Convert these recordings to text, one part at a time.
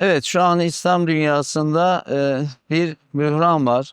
Evet, şu an İslam dünyasında e, bir bühran var.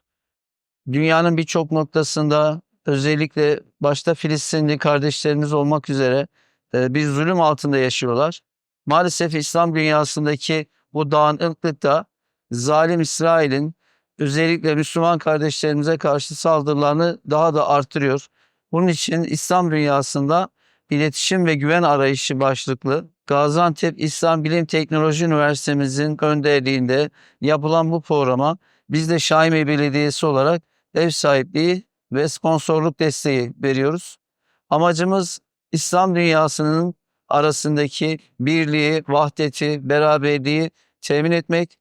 Dünyanın birçok noktasında özellikle başta Filistinli kardeşlerimiz olmak üzere e, bir zulüm altında yaşıyorlar. Maalesef İslam dünyasındaki bu dağınıklıkta zalim İsrail'in özellikle Müslüman kardeşlerimize karşı saldırılarını daha da artırıyor. Bunun için İslam dünyasında iletişim ve güven arayışı başlıklı Gaziantep İslam Bilim Teknoloji Üniversitemizin önderliğinde yapılan bu programa biz de Şahinbey Belediyesi olarak ev sahipliği ve sponsorluk desteği veriyoruz. Amacımız İslam dünyasının arasındaki birliği, vahdeti, beraberliği temin etmek.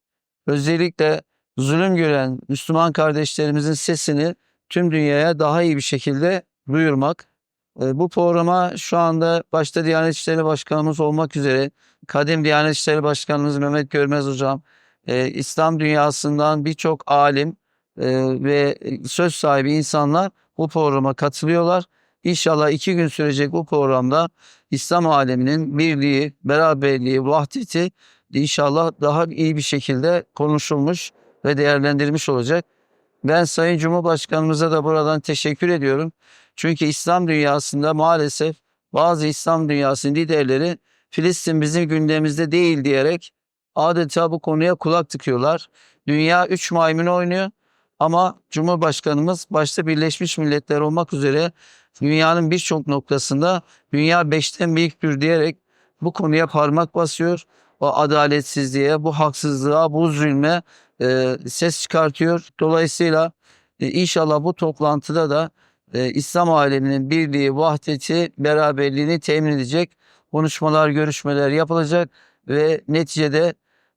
Özellikle zulüm gören Müslüman kardeşlerimizin sesini tüm dünyaya daha iyi bir şekilde duyurmak. E, Bu programa şu anda başta Diyanet İşleri Başkanımız olmak üzere kadim Diyanet İşleri Başkanımız Mehmet Görmez Hocam, e, İslam dünyasından birçok alim e, ve söz sahibi insanlar bu programa katılıyorlar. İnşallah iki gün sürecek bu programda İslam aleminin birliği, beraberliği, vahdeti inşallah daha iyi bir şekilde konuşulmuş ve değerlendirilmiş olacak. Ben Sayın Cumhurbaşkanımıza da buradan teşekkür ediyorum. Çünkü İslam dünyasında maalesef bazı İslam dünyasının liderleri Filistin bizim gündemimizde değil diyerek adeta bu konuya kulak tıkıyorlar. Dünya üç maymun oynuyor ama Cumhurbaşkanımız başta Birleşmiş Milletler olmak üzere dünyanın birçok noktasında dünya beşten büyüktür diyerek bu konuya parmak basıyor. O adaletsizliğe, bu haksızlığa, bu zulme e, ses çıkartıyor. Dolayısıyla e, inşallah bu toplantıda da e, İslam aleminin birliği, vahdeti, beraberliğini temin edecek konuşmalar, görüşmeler yapılacak ve neticede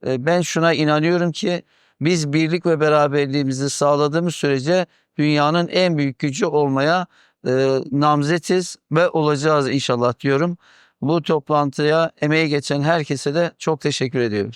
e, ben şuna inanıyorum ki biz birlik ve beraberliğimizi sağladığımız sürece dünyanın en büyük gücü olmaya e, namzetiz ve olacağız inşallah diyorum. Bu toplantıya emeği geçen herkese de çok teşekkür ediyorum.